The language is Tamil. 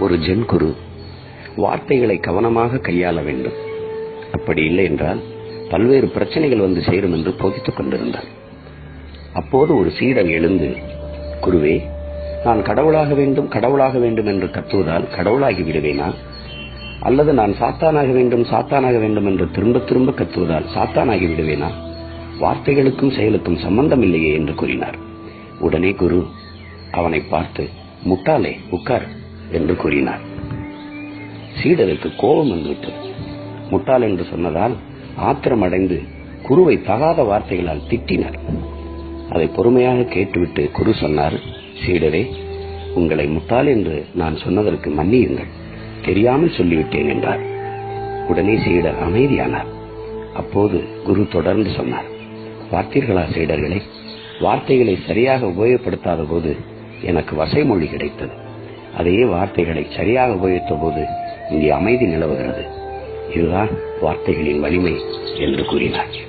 ஒரு ஜென் குரு வார்த்தைகளை கவனமாக கையாள வேண்டும். அப்படி இல்லை என்றால் பல்வேறு பிரச்சனைகள் வந்து சேரும் என்று போதித்துக் கொண்டிருந்தார். அப்போது ஒரு சீடன் எழுந்து குருவே நான் கடவுளாக வேண்டும் கடவுளாக வேண்டும் என்று கத்துவதால் கடவுளாகி விடுவேனா? அல்லது நான் சாத்தானாக வேண்டும் சாத்தானாக வேண்டும் என்று திரும்ப திரும்ப கத்துவதால் சாத்தானாகி விடுவேனா? வார்த்தைகளுக்கும் செயலுக்கும் சம்பந்தம் இல்லையே என்று கூறினார். உடனே குரு அவனை பார்த்து முட்டாளே உட்கார். என்று கூறினார். சீடருக்கு கோபம் வந்துவிட்டது. முட்டாள் என்று சொன்னதால் ஆத்திரம் அடைந்து குருவை தகாத வார்த்தைகளால் திட்டினார். அதை பொறுமையாக கேட்டுவிட்டு குரு சொன்னார் சீடரே உங்களை முட்டாள் என்று நான் சொன்னதற்கு மன்னியுங்கள். தெரியாமல் சொல்லிவிட்டேன் என்றார். உடனே சீடர் அமைதியானார். அப்போது குரு தொடர்ந்து சொன்னார் பார்த்தீர்களா சீடர்களே? வார்த்தைகளை சரியாக உபயோகப்படுத்தாத போது எனக்கு வசைமொழி கிடைத்தது. அதே வார்த்தைகளை சரியாக உபயோகித்த போது இங்கே அமைதி நிலவுகிறது. இதுதான் வார்த்தைகளின் வலிமை என்று கூறினார்.